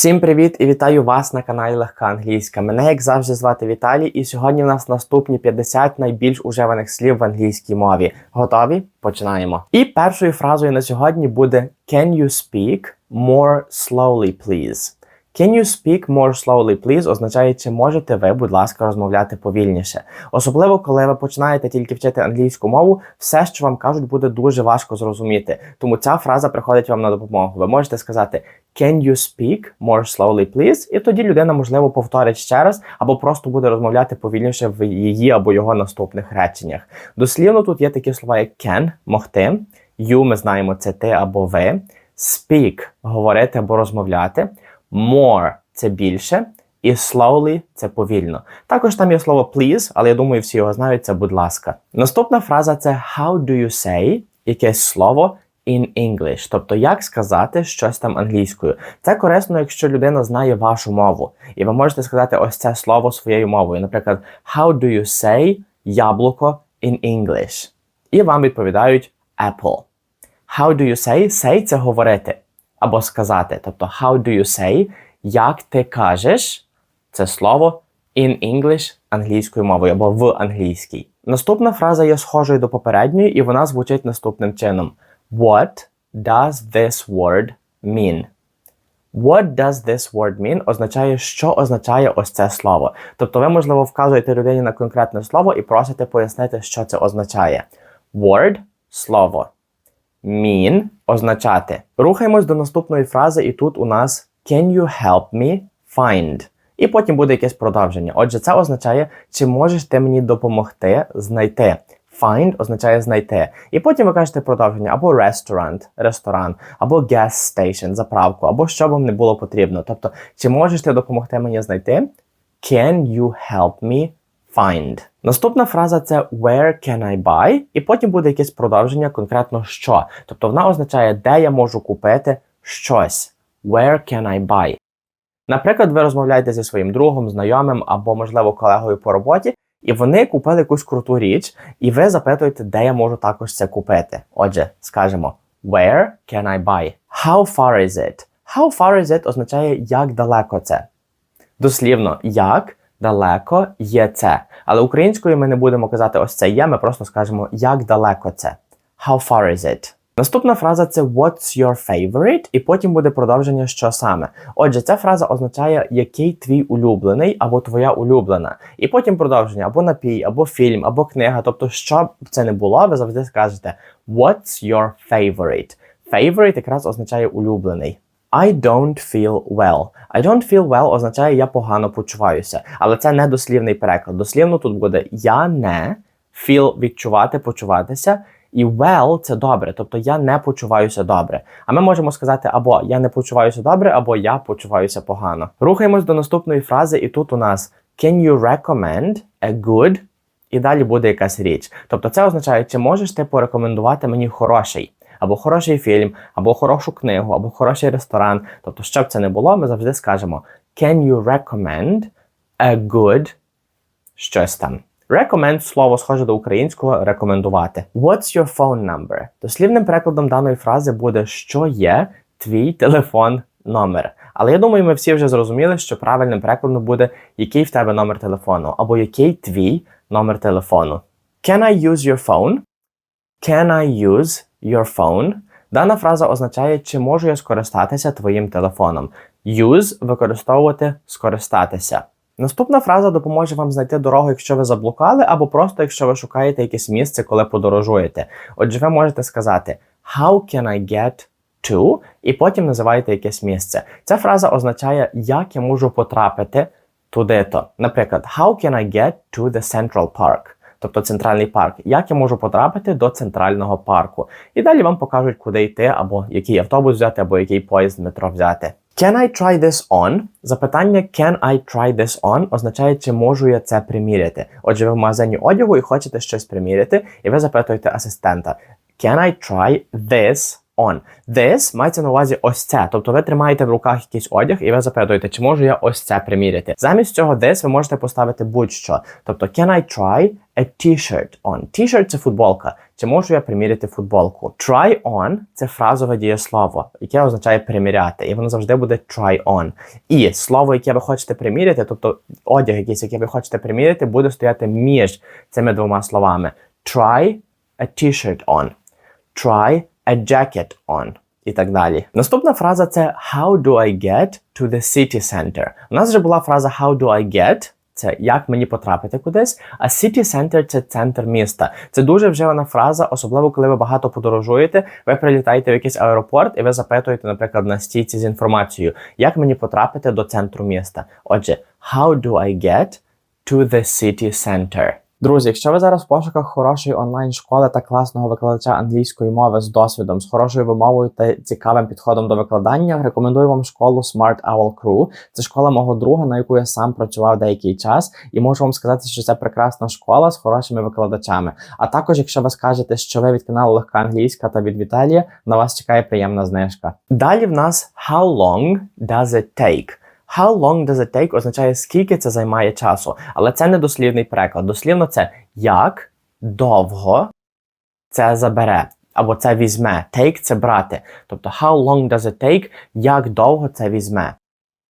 Всім привіт і вітаю вас на каналі Легка Англійська. Мене, як завжди, звати Віталій, і сьогодні в нас наступні 50 найбільш уживаних слів в англійській мові. Готові? Починаємо. І першою фразою на сьогодні буде Can you speak more slowly, please? Can you speak more slowly, please? означає, чи можете ви, будь ласка, розмовляти повільніше. Особливо, коли ви починаєте тільки вчити англійську мову, все, що вам кажуть, буде дуже важко зрозуміти. Тому ця фраза приходить вам на допомогу. Ви можете сказати Can you speak more slowly, please? І тоді людина, можливо, повторить ще раз, або просто буде розмовляти повільніше в її або його наступних реченнях. Дослівно тут є такі слова, як can могти. You ми знаємо, це ти або ви. Speak говорити або розмовляти. More це більше. І slowly це повільно. Також там є слово please, але я думаю, всі його знають, це будь ласка. Наступна фраза це how do you say якесь слово in English, тобто як сказати щось там англійською. Це корисно, якщо людина знає вашу мову. І ви можете сказати ось це слово своєю мовою. Наприклад, how do you say яблуко in English? І вам відповідають apple. How do you say? Say це говорити або сказати. Тобто, how do you say, як ти кажеш це слово in English англійською мовою або в англійській. Наступна фраза є схожою до попередньої, і вона звучить наступним чином: What does this word mean? What does this word mean означає, що означає ось це слово. Тобто ви, можливо, вказуєте людині на конкретне слово і просите пояснити, що це означає. Word слово. Mean означати. Рухаємось до наступної фрази, і тут у нас Can you help me find? І потім буде якесь продовження. Отже, це означає, чи можеш ти мені допомогти знайти. Find означає знайти. І потім ви кажете продовження або restaurant, ресторан, або gas station, заправку, або що вам не було потрібно. Тобто, чи можеш ти допомогти мені знайти? Can you help me find? Наступна фраза це where can I buy? І потім буде якесь продовження, конкретно що. Тобто вона означає, де я можу купити щось. Where can I buy? Наприклад, ви розмовляєте зі своїм другом, знайомим або, можливо, колегою по роботі, і вони купили якусь круту річ, і ви запитуєте, де я можу також це купити. Отже, скажемо Where can I buy? How far is it? How far is it означає, як далеко це. Дослівно, як далеко є це. Але українською ми не будемо казати ось це є, ми просто скажемо, як далеко це. How far is it? Наступна фраза це What's your favorite? І потім буде продовження, що саме. Отже, ця фраза означає, який твій улюблений або твоя улюблена. І потім продовження або напій, або фільм, або книга. Тобто, що б це не було, ви завжди скажете What's your favorite? Favorite якраз означає улюблений. I don't feel well. I don't feel well означає я погано почуваюся. Але це не дослівний переклад. Дослівно тут буде я не feel відчувати, почуватися. І well це добре, тобто я не почуваюся добре. А ми можемо сказати або я не почуваюся добре, або я почуваюся погано. Рухаємось до наступної фрази, і тут у нас Can you recommend a good? І далі буде якась річ. Тобто це означає, чи можеш ти порекомендувати мені хороший, або хороший фільм, або хорошу книгу, або хороший ресторан. Тобто, щоб це не було, ми завжди скажемо Can you recommend a good щось там. Recommend – слово схоже до українського рекомендувати. What's your phone number? Дослівним перекладом даної фрази буде, що є твій телефон номер. Але я думаю, ми всі вже зрозуміли, що правильним перекладом буде, який в тебе номер телефону, або який твій номер телефону. Can I use your phone? Can I use your phone? Дана фраза означає, чи можу я скористатися твоїм телефоном. Use використовувати скористатися. Наступна фраза допоможе вам знайти дорогу, якщо ви заблукали, або просто якщо ви шукаєте якесь місце, коли подорожуєте. Отже, ви можете сказати How can I get to? І потім називаєте якесь місце. Ця фраза означає, як я можу потрапити туди-то. Наприклад, How can I get to the Central Park? Тобто центральний парк, як я можу потрапити до центрального парку. І далі вам покажуть, куди йти, або який автобус взяти, або який поїзд метро взяти. Can I try this on? Запитання Can I try this on означає, чи можу я це приміряти. Отже, ви в магазині одягу і хочете щось приміряти, і ви запитуєте асистента Can I try this on. This мається на увазі ось це. Тобто ви тримаєте в руках якийсь одяг і ви запитуєте, чи можу я ось це приміряти. Замість цього this ви можете поставити будь-що. Тобто, can I try a t-shirt on? T-shirt – це футболка. Чи можу я приміряти футболку? Try on – це фразове дієслово, яке означає приміряти, і воно завжди буде try on. І слово, яке ви хочете приміряти, тобто одяг, якийсь, який ви хочете приміряти, буде стояти між цими двома словами. Try a t-shirt on. Try a jacket on. І так далі. Наступна фраза це How do I get to the city center? У нас вже була фраза How do I get? Це як мені потрапити кудись, а city center – це центр міста. Це дуже вживана фраза, особливо коли ви багато подорожуєте. Ви прилітаєте в якийсь аеропорт і ви запитуєте, наприклад, на стійці з інформацією, як мені потрапити до центру міста. Отже, how do I get to the city center? Друзі, якщо ви зараз в пошуках хорошої онлайн-школи та класного викладача англійської мови з досвідом, з хорошою вимовою та цікавим підходом до викладання, рекомендую вам школу Smart Owl Crew. Це школа мого друга, на яку я сам працював деякий час, і можу вам сказати, що це прекрасна школа з хорошими викладачами. А також, якщо ви скажете, що ви від каналу Легка Англійська та від Віталія, на вас чекає приємна знижка. Далі в нас How long does it take? How long does it take означає скільки це займає часу, але це не дослівний переклад. Дослівно це як довго це забере або це візьме. Take це брати. Тобто how long does it take, як довго це візьме.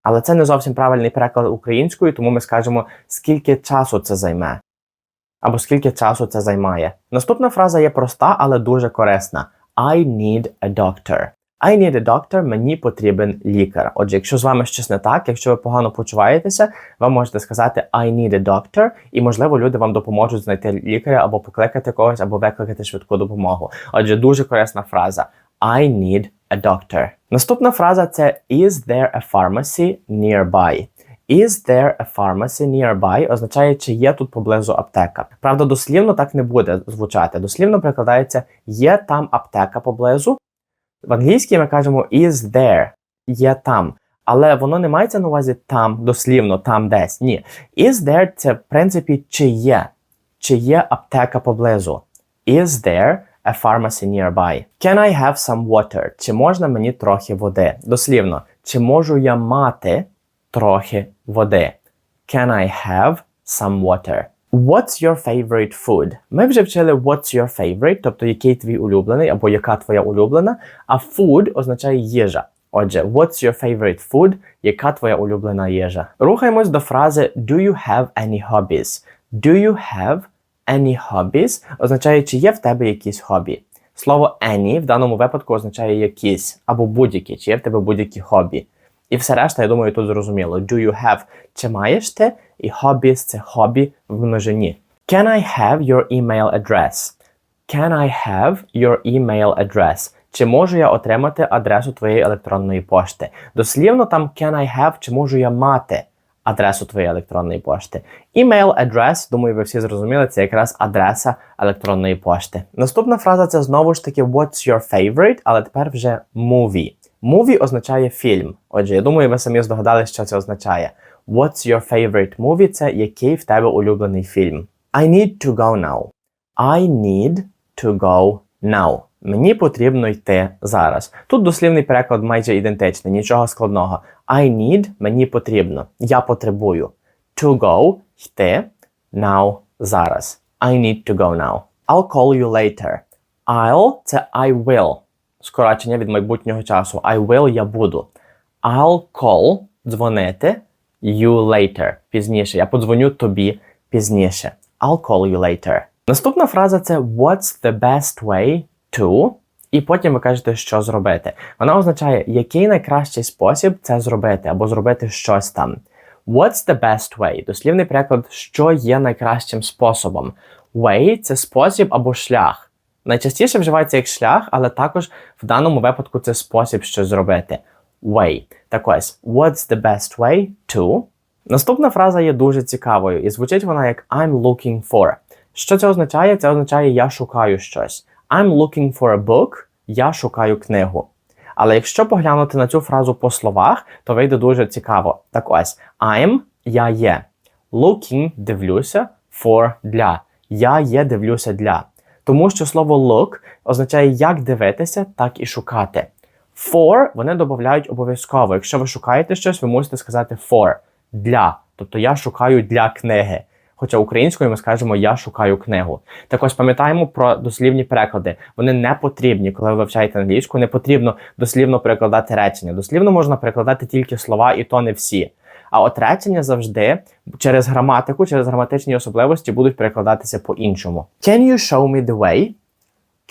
Але це не зовсім правильний переклад українською, тому ми скажемо, скільки часу це займе. Або скільки часу це займає. Наступна фраза є проста, але дуже корисна. I need a doctor. I need a doctor, мені потрібен лікар. Отже, якщо з вами щось не так, якщо ви погано почуваєтеся, ви можете сказати I need a doctor, і можливо люди вам допоможуть знайти лікаря або покликати когось, або викликати швидку допомогу. Отже, дуже корисна фраза. I need a doctor. Наступна фраза це Is there a pharmacy nearby? Is there a pharmacy nearby означає, чи є тут поблизу аптека. Правда, дослівно так не буде звучати. Дослівно прикладається є там аптека поблизу. В англійській ми кажемо is there, є там. Але воно не мається на увазі там, дослівно, там десь. Ні. Is there це, в принципі, чи є. Чи є аптека поблизу. Is there a pharmacy nearby? Can I have some water? Чи можна мені трохи води? Дослівно, чи можу я мати трохи води? Can I have some water? What's your favorite food? Ми вже вчили what's your favorite, тобто який твій улюблений або яка твоя улюблена, а food означає їжа. Отже, what's your favorite food? Яка твоя улюблена їжа? Рухаємось до фрази Do you have any hobbies? Do you have any hobbies? означає, чи є в тебе якісь хобі. Слово any в даному випадку означає якісь або будь-які, чи є в тебе будь-які хобі. І все решта, я думаю, тут зрозуміло. Do you have чи маєш ти? І hobbies – це хобі в множині. Can I have your email address? Can I have your email address? Чи можу я отримати адресу твоєї електронної пошти? Дослівно там can I have, чи можу я мати адресу твоєї електронної пошти. Email address, думаю, ви всі зрозуміли, це якраз адреса електронної пошти. Наступна фраза це знову ж таки What's your favorite, але тепер вже movie. Movie означає фільм. Отже, я думаю, ви самі здогадалися, що це означає. What's your favorite movie? Це який в тебе улюблений фільм. I need to go now. I need to go now. Мені потрібно йти зараз. Тут дослівний переклад майже ідентичний, нічого складного. I need мені потрібно. Я потребую. To go йти now зараз. I need to go now. I'll call you later. I'll це I will. Скорочення від майбутнього часу. I will я буду. I'll call дзвонити you later. Пізніше. Я подзвоню тобі пізніше. I'll call you later. Наступна фраза це What's the best way to? І потім ви кажете, що зробити. Вона означає, який найкращий спосіб це зробити, або зробити щось там. What's the best way? Дослівний переклад, що є найкращим способом. Way це спосіб або шлях. Найчастіше вживається як шлях, але також в даному випадку це спосіб щось зробити. Way. Так ось, what's the best way to? Наступна фраза є дуже цікавою, і звучить вона як I'm looking for. Що це означає? Це означає я шукаю щось. I'm looking for a book. Я шукаю книгу. Але якщо поглянути на цю фразу по словах, то вийде дуже цікаво. Так ось, I'm я є. Looking дивлюся for для. Я є дивлюся для. Тому що слово look означає як дивитися, так і шукати. For вони додають обов'язково. Якщо ви шукаєте щось, ви мусите сказати for для. Тобто я шукаю для книги. Хоча українською ми скажемо я шукаю книгу. Так ось пам'ятаємо про дослівні переклади. Вони не потрібні, коли ви вивчаєте англійську. Не потрібно дослівно перекладати речення. Дослівно можна перекладати тільки слова, і то не всі. А от речення завжди через граматику, через граматичні особливості будуть перекладатися по-іншому. Can you show me the way?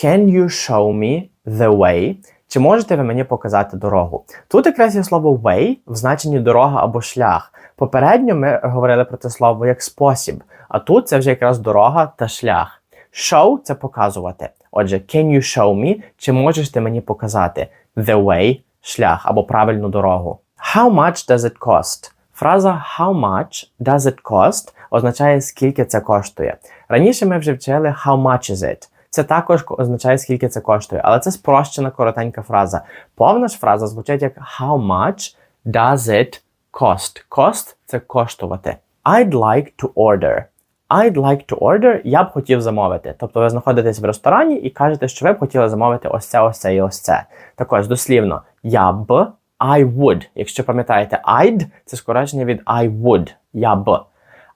Can you show me the way? Чи можете ви мені показати дорогу? Тут якраз є слово way в значенні дорога або шлях. Попередньо ми говорили про це слово як спосіб, а тут це вже якраз дорога та шлях. Show – це показувати. Отже, can you show me? Чи можеш ти мені показати the way шлях або правильну дорогу? How much does it cost? Фраза how much does it cost означає скільки це коштує. Раніше ми вже вчили how much is it. Це також означає, скільки це коштує, але це спрощена коротенька фраза. Повна ж фраза звучить як How much does it cost? Cost – це коштувати. I'd like to order. I'd like to order, я б хотів замовити. Тобто ви знаходитесь в ресторані і кажете, що ви б хотіли замовити ось це, ось це і ось це. Також дослівно, я б, I would. Якщо пам'ятаєте, I'd – це скорочення від I would. Я б.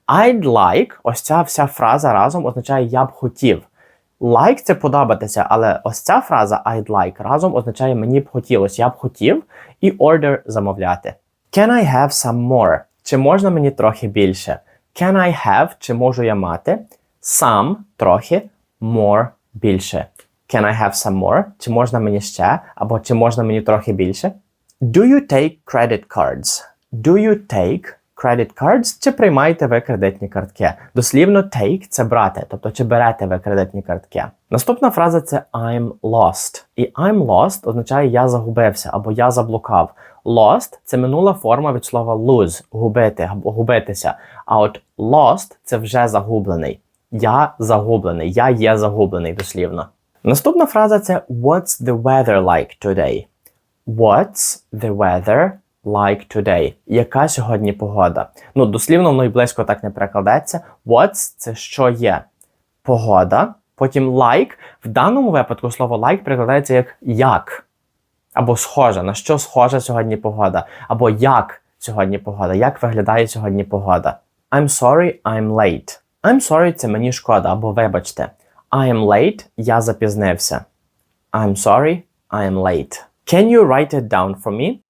I'd like, ось ця вся фраза разом означає я б хотів. Like це подобатися, але ось ця фраза I'd like разом означає мені б хотілося, я б хотів, і order замовляти. Can I have some more? Чи можна мені трохи більше? Can I have, чи можу я мати? Some трохи, more більше. Can I have some more? Чи можна мені ще? Або чи можна мені трохи більше? Do you take credit cards? Do you take credit cards, чи приймаєте ви кредитні картки. Дослівно take – це брати, тобто чи берете ви кредитні картки. Наступна фраза це I'm lost. І I'm lost означає я загубився або я заблукав. Lost це минула форма від слова lose губити або губитися. А от lost це вже загублений. Я загублений, я є загублений дослівно. Наступна фраза це What's the weather like today? What's the weather like today. Яка сьогодні погода? Ну, дослівно воно й близько так не перекладеться. What's – це що є? Погода. Потім like. В даному випадку слово like перекладається як як. Або схожа. На що схожа сьогодні погода? Або як сьогодні погода? Як виглядає сьогодні погода? I'm sorry, I'm late. I'm sorry це мені шкода, або вибачте. I am late, я запізнився. I'm sorry, I am late. Can you write it down for me?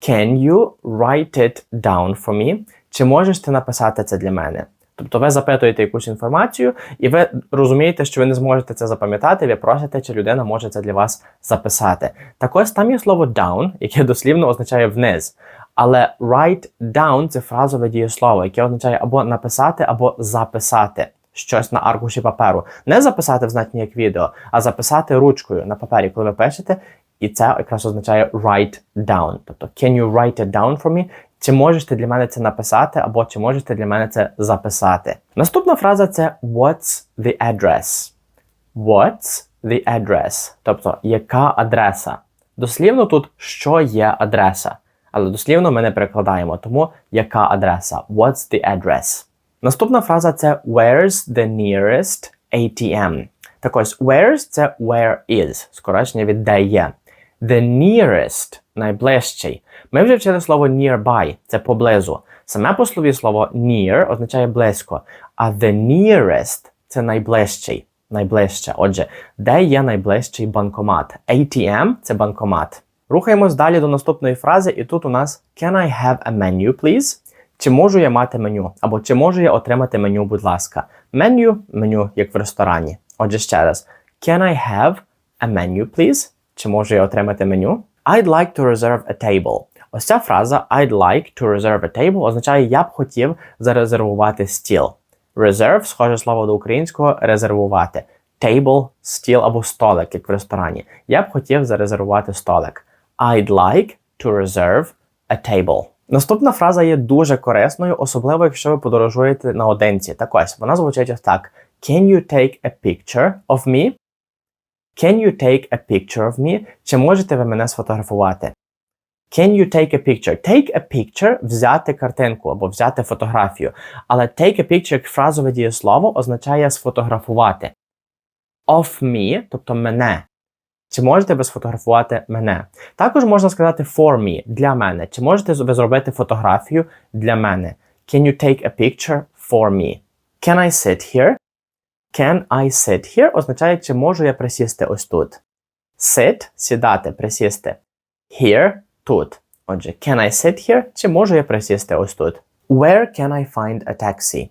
Can you write it down for me? Чи можеш ти написати це для мене? Тобто ви запитуєте якусь інформацію, і ви розумієте, що ви не зможете це запам'ятати, ви просите, чи людина може це для вас записати. Так ось там є слово down, яке дослівно означає вниз. Але write down це фразове дієслово, яке означає або написати, або записати щось на аркуші паперу. Не записати в значенні як відео, а записати ручкою на папері, коли ви пишете, і це якраз означає write down. Тобто, can you write it down for me? Чи можеш ти для мене це написати, або чи можеш ти для мене це записати? Наступна фраза це What's the address? What's the address? Тобто, яка адреса? Дослівно тут що є адреса. Але дослівно ми не перекладаємо, тому яка адреса? What's the address? Наступна фраза це Where's the nearest ATM? Так ось, where's це where is, скорочення від де є. The nearest найближчий. Ми вже вчили слово nearby, це поблизу. Саме по слові слово near означає близько, а the nearest це найближчий. Найближче. Отже, де є найближчий банкомат? ATM це банкомат. Рухаємось далі до наступної фрази, і тут у нас Can I have a menu, please? Чи можу я мати меню? Або чи можу я отримати меню, будь ласка. Меню меню, як в ресторані. Отже, ще раз. Can I have a menu, please? Чи можу я отримати меню? I'd like to reserve a table. Ось ця фраза I'd like to reserve a table означає я б хотів зарезервувати стіл. Reserve, схоже слово до українського резервувати. Table, стіл або столик, як в ресторані. Я б хотів зарезервувати столик. I'd like to reserve a table. Наступна фраза є дуже корисною, особливо якщо ви подорожуєте наодинці. Так ось вона звучить ось так: Can you take a picture of me? Can you take a picture of me? Чи можете ви мене сфотографувати? Can you take a picture? Take a picture взяти картинку або взяти фотографію. Але take a picture як фразове дієслово означає сфотографувати. of me, тобто мене. Чи можете ви сфотографувати мене? Також можна сказати for me, для мене. Чи можете ви зробити фотографію для мене? Can you take a picture for me? Can I sit here? Can I sit here означає, чи можу я присісти ось тут. Sit сідати, присісти. Here тут. Отже, can I sit here? Чи можу я присісти ось тут? Where can I find a taxi?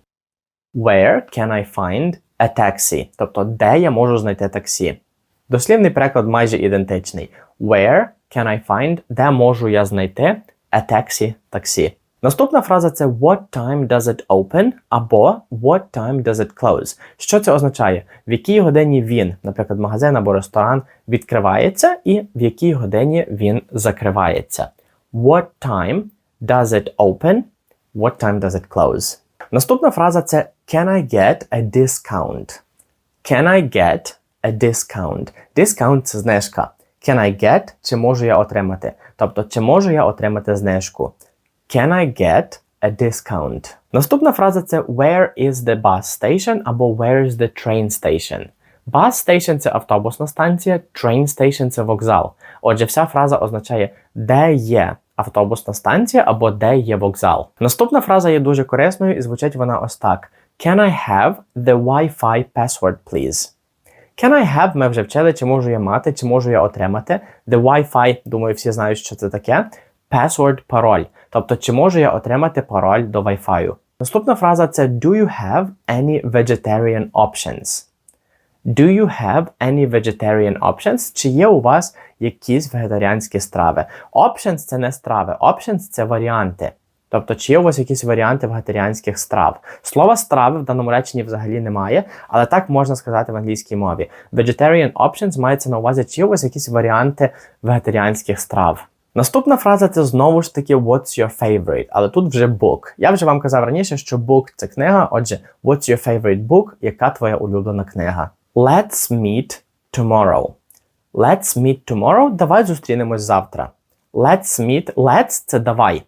Where can I find a taxi? Тобто, де я можу знайти таксі? Дослівний переклад майже ідентичний. Where can I find? Де можу я знайти a taxi таксі? Наступна фраза це What time does it open? або What time does it close? Що це означає? В якій годині він, наприклад, магазин або ресторан відкривається, і в якій годині він закривається. What time does it open? What time does it close? Наступна фраза це Can I get a discount? Can I get a discount? Discount – це знижка. Can I get – чи можу я отримати? Тобто, чи можу я отримати знижку? Can I get a discount? Наступна фраза це Where is the bus station або Where is the train station? Bus station – це автобусна станція, train station – це вокзал. Отже, вся фраза означає де є автобусна станція або де є вокзал. Наступна фраза є дуже корисною і звучить вона ось так: Can I have the Wi-Fi password, please? Can I have ми вже вчили, чи можу я мати, чи можу я отримати. The Wi-Fi, думаю, всі знають, що це таке. Password – пароль. Тобто, чи можу я отримати пароль до Wi-Fi? Наступна фраза це Do you have any vegetarian options? Do you have any vegetarian options? Чи є у вас якісь вегетаріанські страви? Options – це не страви, options – це варіанти. Тобто, чи є у вас якісь варіанти вегетаріанських страв? Слова страви в даному реченні взагалі немає, але так можна сказати в англійській мові. Vegetarian options мається на увазі, чи є у вас якісь варіанти вегетаріанських страв. Наступна фраза це знову ж таки What's your favorite? Але тут вже book. Я вже вам казав раніше, що book – це книга. Отже, What's your favorite book? Яка твоя улюблена книга? Let's meet tomorrow. Let's meet tomorrow. Давай зустрінемось завтра. Let's meet. Let's – це давай.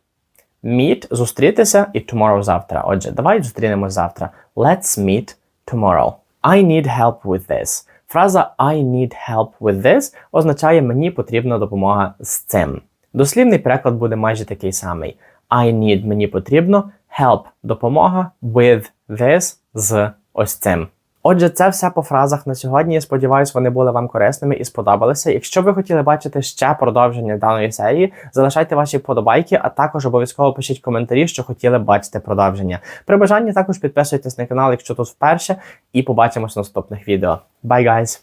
Meet – зустрітися і tomorrow – завтра. Отже, давай зустрінемось завтра. Let's meet tomorrow. I need help with this. Фраза I need help with this означає мені потрібна допомога з цим. Дослівний переклад буде майже такий самий. I need мені потрібно, help допомога with this з ось цим. Отже, це все по фразах на сьогодні. Я сподіваюся, вони були вам корисними і сподобалися. Якщо ви хотіли бачити ще продовження даної серії, залишайте ваші вподобайки, а також обов'язково пишіть коментарі, що хотіли бачити продовження. При бажанні також підписуйтесь на канал, якщо тут вперше, і побачимось в наступних відео. Bye, guys!